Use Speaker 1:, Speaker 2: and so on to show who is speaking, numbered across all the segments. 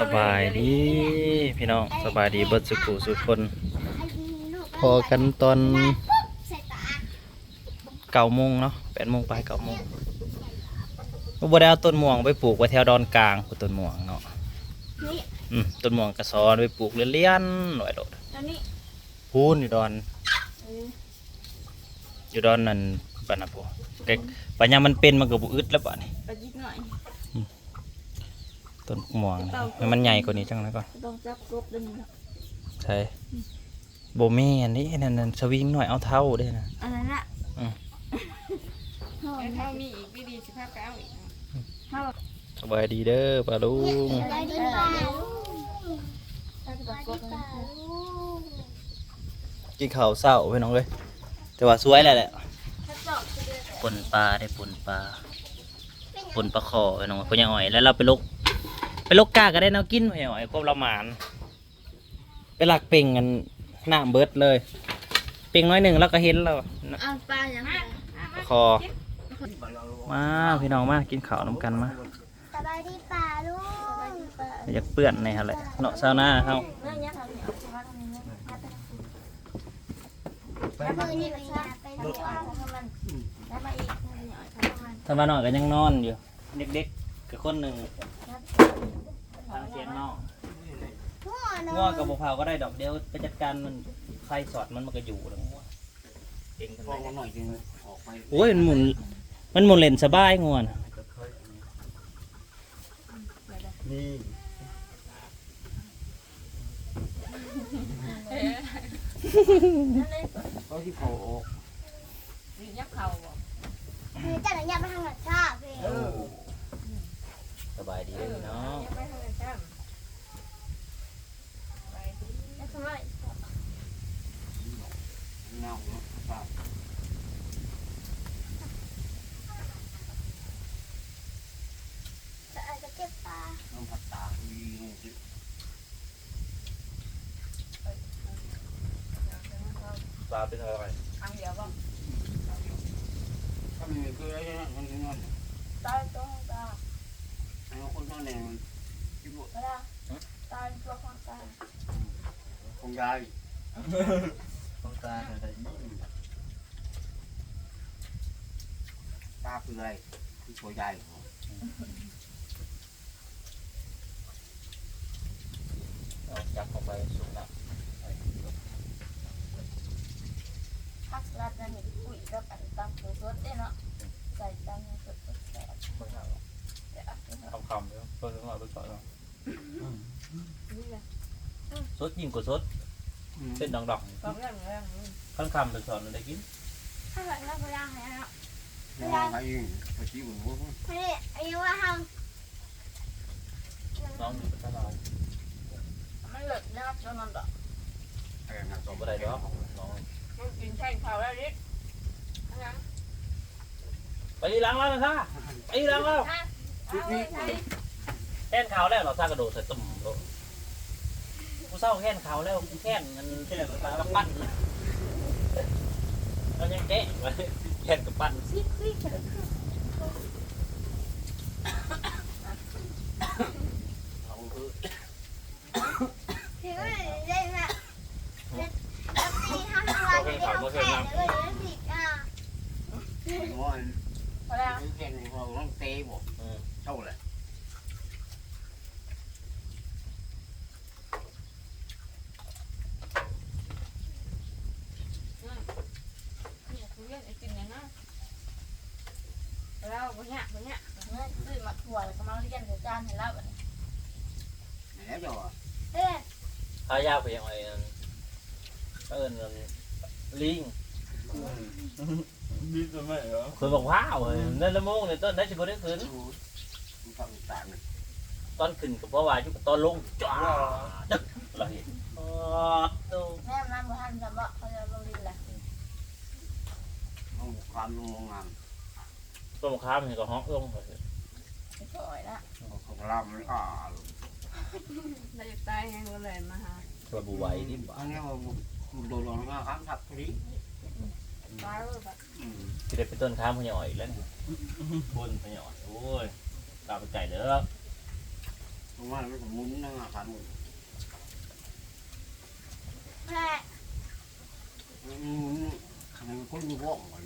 Speaker 1: สบายดีพี่น้องสบายดีเบิดสุขุสุขคนพอกันตอนเก้าโมงเนาะแปดโมงไปเก้าโมงก็บ่ได้เอาต้นม่วงไปปลูกไว้แถวดอนกลางต้นม่วงเนาะต้นม่วงกระซอนไปปลูกเลี้ยนๆหน่อยโดด
Speaker 2: อันนี้
Speaker 1: พูนอยู่ดอน
Speaker 2: อ
Speaker 1: ยู่ดอนนั่นปานะพอแกปัญญามันเป็นมันก็บ่อึดแล้วป่ะนี่
Speaker 2: ไปยิกหน่อย
Speaker 1: ต้นม่วงนี่ให้มันใหญ่กว่านี้จังแล้วก่อน
Speaker 2: ต้องจับกบเดึงครับ
Speaker 1: ใช่บ่แม่นนี่นั่นนั่นสวิงหน่อยเอาเท่าเด้นะ
Speaker 2: อันนั้นอะ
Speaker 1: อืม
Speaker 2: หอม
Speaker 3: ถ้ามีอีกวิธีสิบห้าเก้าอีกเนาะ
Speaker 2: หอม
Speaker 1: สบายดีเด้อปลาลุง
Speaker 2: ไปดีกว่าถ้าจะกบมัน
Speaker 1: กินข้าวเศร้าพี่น้องเลยแต่ว่าสวยแหละแหละ
Speaker 2: ถ้าเจาะจะเดือด
Speaker 1: ปนปลาได้ปนปลาปนปลาคอพี่น้องก็ยังอ่อยแล้วเราไปลกไป ลกกาก็ได้แนวกินพี่อ่อยกบเราหมานไปหลักเป่งกันหน้าเบิดเลย เป่งน้อยหนึ่งแล้วก็เห็นแล้ว
Speaker 2: เอาปลาอย่างนั้น
Speaker 1: ปลาคอมาพี่น้องมากินข้าวน้ำกันมา
Speaker 2: สบายดีป่าลูกสบายดีป่า
Speaker 1: อยากเปื้อนในฮะแหละเนาะซาวน่าเฮา
Speaker 2: เรื่องนี้ทำเนี่ยเอามาทำเนี่ยแล้วมือนี่ไปนะไปดูอ่างทำมันแล้วมาอีกทำเนี่ยทำมัน
Speaker 1: ถ้ามาหน่อยก็ยังนอนอยู่ เด็กๆกับคนหนึ่งทาง เสียงนอก
Speaker 2: หัว
Speaker 1: ง้อกับบุพร้าวก็ได้ดอกเดียวไปจัดการมันใครสอดมันมันก็อยู่แล้วง้อเก่งทั้ง
Speaker 4: พอ
Speaker 1: นั้น
Speaker 4: หน่อยจึงออกไป
Speaker 1: โอ้ยมันหมุนมันหมุนเลนสบายง้อนะ
Speaker 4: นี่เขาที่เขาออก
Speaker 3: มียักษ์เข่าบ่
Speaker 2: คือจัดระยะไปทางหลังชาพี่
Speaker 4: เออ
Speaker 1: สบายดีเลยเนาะ
Speaker 3: ยักษ์ไปทางไหนจ้ามไปดิ
Speaker 2: แล้วทำไม
Speaker 4: เงาเนาะปาก
Speaker 2: จะอาจจะเก็บปลา
Speaker 4: น้ำผัดตาวีงูสิ
Speaker 1: ปลาเป็นอะไร
Speaker 3: ทางเดียวบ่
Speaker 4: ถ้ามันมีเกลือเนี่ยมันจะนอน
Speaker 2: ตาตรงตา
Speaker 4: แล้วคนท่านเนี่ยที่บุ
Speaker 2: เวลาตาตัวของตา
Speaker 4: คงยาย
Speaker 1: ต้องตาอะไร
Speaker 4: ตาคืออะไรคือตัวยาย
Speaker 1: เอาจับเข้าไปสุกแล้ว
Speaker 2: พักรัดนั่นนี่ปุ๋ยกับอันตำตัวสดได้เนาะใส่ตำสดสดแซ่บ
Speaker 1: เบิ่งเอา
Speaker 2: เดี๋ยวเอาไปนาะ
Speaker 1: คำคำๆเดี๋ยวเพิ่งเอาไปก่อนเนาะ
Speaker 3: นี่แหละ
Speaker 1: สดยิ่งกว่าสดเป็นดองดอง
Speaker 3: ความเรื่องเรื่อง
Speaker 1: ข้างคำเป็นสอนมันได้กิน
Speaker 2: ถ้าแบบนั้นพลังให้เนาะ
Speaker 4: มองไปเองไปที่บุญพวก
Speaker 2: พี่อายุว่าท
Speaker 1: น้องอยู่ตลาดำ
Speaker 2: มันหลุดนะครับจนมันแบบ
Speaker 4: อะไรนะ
Speaker 1: สองบ่ได้ดอกน้อง
Speaker 3: มันกินแช่งเขาแล้วนิดยัง
Speaker 1: ไปดีหลังแล้วนะท่าไปดีหลังแล้ว
Speaker 3: เอาไว้ใช้
Speaker 1: แค่นเขาแล้วเราท่ากระโดดใส่ตุ่มโลดกูเศร้าแค่นเขาแล้วกูแค่นมันแค่นกับปั้นเรายังแกะไว้แค่นกับปั้น
Speaker 2: ซิกซิก
Speaker 1: เอาคือ
Speaker 2: พี่ก็เลยได้แบบแล้วตีห้าทำลายไม่ได้เอาแข่งเลยแล้วสิอะ
Speaker 4: ว่า
Speaker 2: พ อแล้ว
Speaker 4: เก่งเราต้องเตะบ่เท่าไหร่
Speaker 3: เนี่ยทุเรียนไอ้กินเนี่ยนะแล้วบ่เนี่ยบ่เนี่ย
Speaker 2: เงินซื้อมาถั่วแล้วก็มาเรียนกับจานเห็นแล้วแบบนี้
Speaker 4: แล้วจะว่า
Speaker 2: เอ๊ะ
Speaker 1: พายาไปยังไงนั่นก็เอิญลิง
Speaker 4: ดีจังไหมเหรอ
Speaker 1: คนบอกว้าวเลยนั่นละโมงเนี่ยต้นได้สิบได้ขึ้น
Speaker 4: มันฟังต่าง
Speaker 1: ตอนขึ้นกับพ่อวายอยู่กับตอนลงจ้าดึกเราเห็นอ๋อตู้
Speaker 2: แม่น้ำบุหันจำบ่เขาจะลงดินแหละ
Speaker 4: ต้องความงงงาม
Speaker 1: ต้นมะขามเห็นกับห้องลงเลย
Speaker 2: ไม่ค่อยนะ
Speaker 4: ของเรามันก็
Speaker 3: เราจะตายแห้งก็เลยมาหา
Speaker 1: ตัวบุไหวดิบ่า
Speaker 4: อันนี้ว่าโดนลงก็ครับทับที
Speaker 2: ตายเลยแบบ
Speaker 1: จะได้เป็นต้นข้ามพญอยแล้วนี่บนพญอยโอ้ยตาไปไก่เด้อ
Speaker 4: โอ้ผมว่ามันสมมุนนั่งอาคารหมด
Speaker 2: แม่
Speaker 4: มันมันคนอยู่ว่องมัน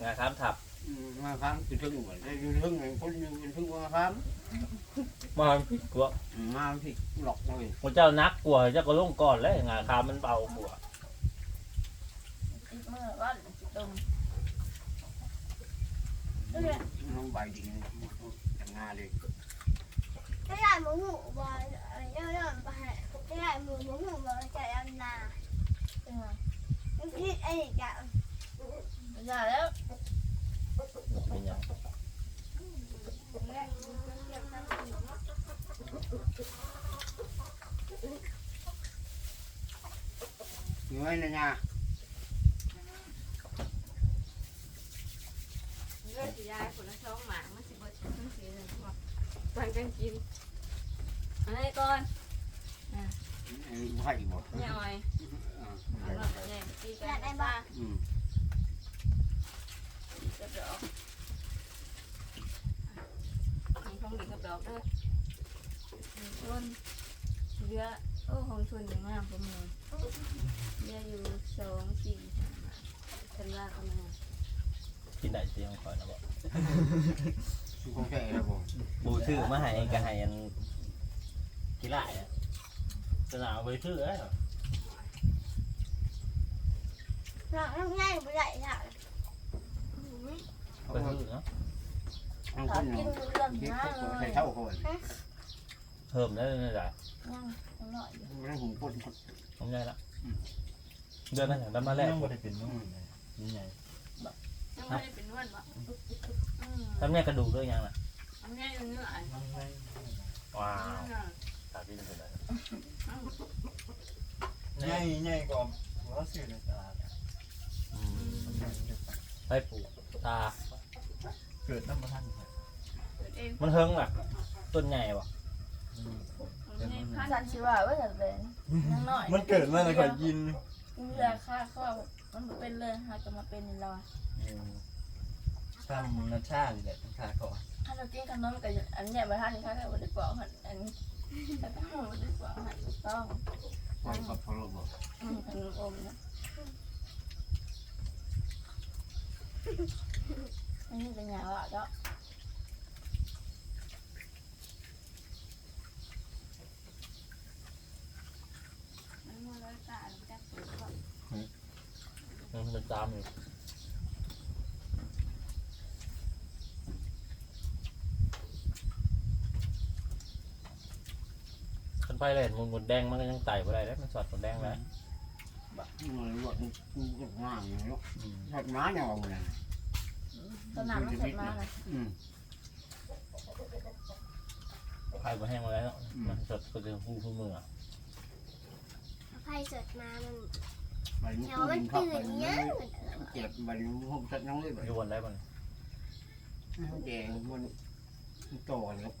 Speaker 1: งาค้ามถับ
Speaker 4: อาคารคือทึ่งเหมือนได้อยู่ทึ่งไงคนอยู่เป็นทึ่งอาคาร
Speaker 1: มาผิดกว่า
Speaker 4: มาที่หลอกเลย
Speaker 1: พระเจ้านักกว่าเจ้าก็ลงก่อนเลยงาค้ามมันเบากว่า
Speaker 2: อีกเมื่อวันจิตดม
Speaker 4: น้องใบจริงแต่งงานเลย
Speaker 5: cái này muốn ngủ và nhớ nhớ bà cái này muốn muốn ngủ và chạy em là
Speaker 2: เป็นไง
Speaker 5: cái ấy cả
Speaker 2: อย่าแล้ว
Speaker 1: เป็นหยัง
Speaker 4: อยู่ ไว้ใน nhà
Speaker 3: เลือดสียายคนละสองหมากมันสิบเบิดทั้งสีเลยพวกปันกันกินเอะไรก่อน
Speaker 4: ไผ่บ่
Speaker 3: เนี่ยอ้อยเอาเราไปเนี่ยตีกันได้บ้าง
Speaker 4: อืม
Speaker 3: กระดอกมีของดีกระดอกเด้อมีต้นเรือโอ้ของชวนอย่างงามประมูลเรืออยู่สองสี่ห้าหมากเป็นว่ากันมา
Speaker 1: กินได้เตียงก่อนนะบอก
Speaker 4: คือคงแก่แล้วบ่
Speaker 1: บูชื่อมาให้ก็ให้อันกีฬาอะสนามไปชื่อเอ้ย
Speaker 5: nó nó ngay một dậy hả
Speaker 1: ไปชื่อเนาะ
Speaker 4: ทั้ง
Speaker 2: ถา
Speaker 4: ค
Speaker 2: ม
Speaker 4: น
Speaker 2: กิน
Speaker 4: เนาะ
Speaker 2: เรื่อง
Speaker 4: คิด
Speaker 2: นะเล
Speaker 4: ใส่
Speaker 2: ย
Speaker 4: เท่าคน
Speaker 1: เพิ่มได้เลยจ้ะ
Speaker 2: ยังยังหน่อยอยู่
Speaker 4: มันหุ่นคน
Speaker 1: ผมได้ละเดือนนั้นอย่างนั้นมาแรก
Speaker 6: ยังบ่ได้เป็นนู่นเลยนี่ไง
Speaker 3: ยังไม่ได้เป็นนวดบ่อืม
Speaker 1: ทำเนี่ยกระดูกด้วยยังล่ะ
Speaker 3: อันนี้ยังเนื้ออัน
Speaker 6: มันไม่
Speaker 1: ว้าว
Speaker 3: นี้
Speaker 1: ตาพี่เป็นไร
Speaker 6: ใหญ่ใหญ่กว่าว่าซื้อในตลาดอะ
Speaker 1: อืม
Speaker 6: มันใหญ่เกินไป
Speaker 1: ไปปลูกตา
Speaker 6: เกิดน้ำมันทันเลย
Speaker 3: เอง
Speaker 1: มันเฮิงอะต้นใหญ่ว่ะ
Speaker 6: อืม
Speaker 2: สันชิว่าว่าจะเป็นยังหน่อย
Speaker 6: มันเกิดมาแล้วก็ยิน
Speaker 2: กินเรือค่าข้อมันบ่เป็นเลยหาจะมาเป็นในเรา
Speaker 1: อืม
Speaker 6: ทำนาชาตินี่แหละต้องก่อน
Speaker 2: ถ้าเรากินขนมกับอันเนี้ยมาทานนี่ค่ะก็บ่ได้กว่าหันอันนี้แต่ก็บ่ได้กว่าหันต้อง
Speaker 4: คนกับพลบ่
Speaker 2: อืมขนมอมนะอันนี้เป็นยาอะเนาะ
Speaker 3: มันมาเลยตาจับตัวก่อน
Speaker 1: มันเป็นตามอยู่ ขึ้นไปเลยมุนมุนแดงมันก็ยังไต่ไปได้แล้วมันสอดมุนแดงแล้ว
Speaker 4: มันรวดมันก็ง่ายอยู่เนาะ
Speaker 1: อืม
Speaker 4: ทอดม้าเนี่ยว่ามัน
Speaker 2: ตอนนั้นมันเสร็จมาเลย
Speaker 4: อืม
Speaker 1: ไผ่มาแห้งมาแล้วเนาะมันสดก็จะหูหูมืออะ
Speaker 5: phải giật mà mình
Speaker 4: ใบนี้
Speaker 5: nó
Speaker 4: กิ
Speaker 5: vẫn
Speaker 4: นข้าว
Speaker 5: cứ
Speaker 4: ไป
Speaker 5: nhớ
Speaker 4: เจ็บใบนี้ผมสักน้องเลยแบบ
Speaker 1: อยู่บนได้บน
Speaker 4: แดงมันโตแล้ว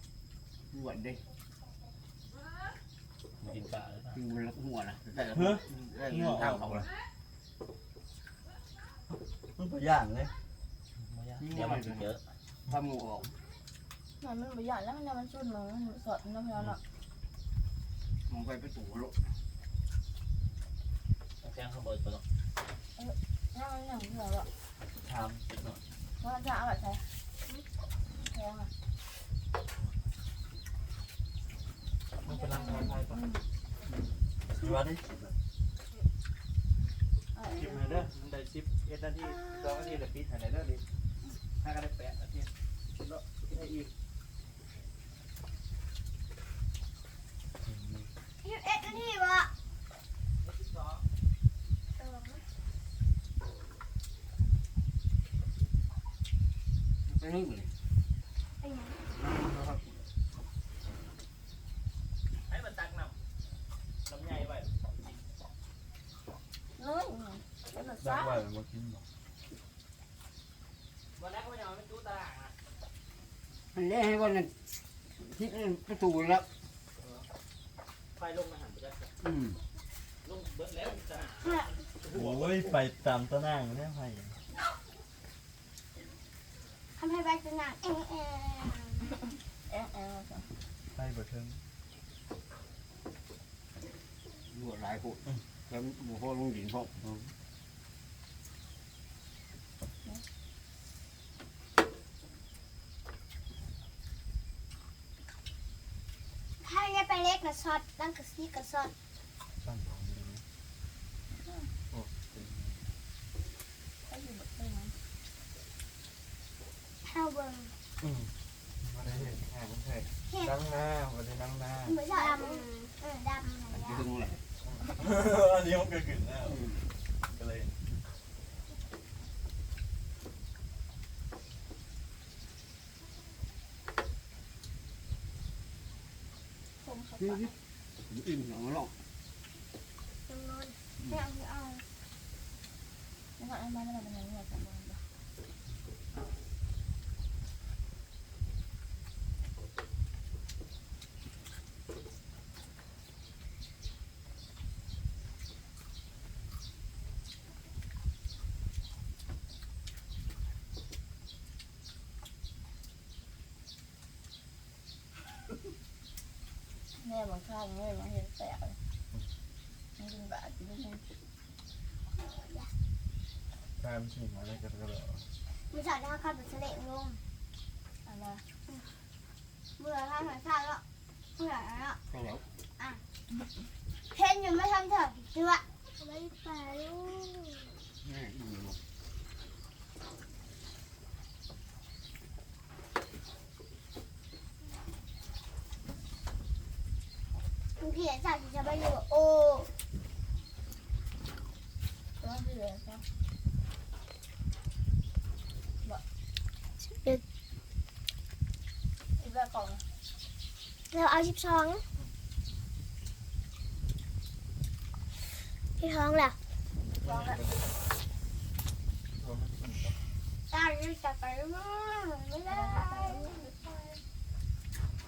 Speaker 4: รวดได้
Speaker 1: กินกะเลยนะ
Speaker 4: คือมันหัวนะแต่ได้ข้าวเขาละ
Speaker 6: มันตัวอย่างเลย
Speaker 1: ไม่ยากเดี๋ยวมันกินเยอะ
Speaker 4: ถ้ามูออก
Speaker 2: มันมันบ่อยากแล้วมันมันชุดมันมันสดมันเนาะเนาะ
Speaker 4: มันไปไปตู่ลูก
Speaker 1: แจ้งข้าวเบิร์ดไปแล้ว
Speaker 2: ยังมันยังเหลืออะ
Speaker 6: ทำหน่อย
Speaker 2: ว่าจะเอาแบบใส่แพงอะ
Speaker 1: มัน เป็นรังไทยป่ะ
Speaker 6: คิดว่าด้คิด
Speaker 2: เอา
Speaker 6: คิมเด้อมันได้ชิปเอ็ดนาทีสองนาทีแต่ปีถ่ายได้เด้อดิห้าก็ได้แปดนาทีคิดแล้วคิดได้อีก
Speaker 5: Hiếp ếch nó đi bà
Speaker 4: ไปนึ่งเลย
Speaker 1: ให้มันตักน้ำน้ำใหญ่ไป
Speaker 2: เลย เป็นแบบ
Speaker 6: ได้
Speaker 2: ซ่า
Speaker 6: ว่ามากินหรอ
Speaker 1: วันแรกเขาจะเอาไปตู้ตลาดนะ
Speaker 4: มันเละให้วันนั้นที่ประตูแล้ว
Speaker 1: ไฟลงมาหันไปได้
Speaker 4: อืม
Speaker 1: ลงเบิร์ดแล้วจะ
Speaker 6: โอ้ยไปตามต้นนางเนี่ยไป
Speaker 5: Không hay bay từ nàng Ê ê
Speaker 2: แอะแอะ
Speaker 6: ไส้เบอร์เทิง
Speaker 4: อยู่หลายคนแล้วหมูพ่อลงดินพ่อ
Speaker 5: ถ้า จะไปเล็กนะซอดตั้งกระซีกระซอด
Speaker 6: ตั้งของดีนะโอ้เป็น
Speaker 2: ก็อยู่แบบนี้นะ
Speaker 5: เท่าเบิ้ง
Speaker 6: อืมมาได้เห็นแค่ผมแค่
Speaker 5: เห็ด
Speaker 6: นั่งหน้ามาได้นั่งหน้า
Speaker 5: เหมือนดำเออดำอะไร
Speaker 4: อัน
Speaker 5: อย่าง
Speaker 4: ที่
Speaker 5: เงี้ย
Speaker 4: ถึงแหละ
Speaker 6: อันนี้มันเกิดขึ้นแล้วก็เลย
Speaker 2: ผมเขา
Speaker 4: นี่
Speaker 2: ปะ
Speaker 4: นี่อิ่มหนังหรอก
Speaker 5: จำนวนไม่เอาไม่เอา
Speaker 2: แล้วก็ไอ้ มันมันเป็นยังไงกันบ้างปะแม่บางข้างเงยมาเห็นแสบเลยมันเป็นบาดจริง
Speaker 6: ตามสิ่งอะไรกันก็เลย
Speaker 5: มือสอดหน้าข้าวเป็นเสลงลง
Speaker 2: ๆอะไร
Speaker 5: เมื่อข้าวหันข้าวแล้วเมื่อแล้ว
Speaker 4: ก็แล้ว
Speaker 5: เพนยังไม่ทำเถอะเชื่อไม่ไปลูก
Speaker 4: แม่อิ่ม หรอก
Speaker 5: เขียนจากที่จะไปอยู่โอ้
Speaker 2: ต้องที่เหลือก็
Speaker 5: เอ็ด
Speaker 2: อีกแบบกล่อง
Speaker 5: เราเอาชิบช้องที่ท้องแหละ
Speaker 2: ร้องแบบ
Speaker 5: ตาจะไปไม่ได้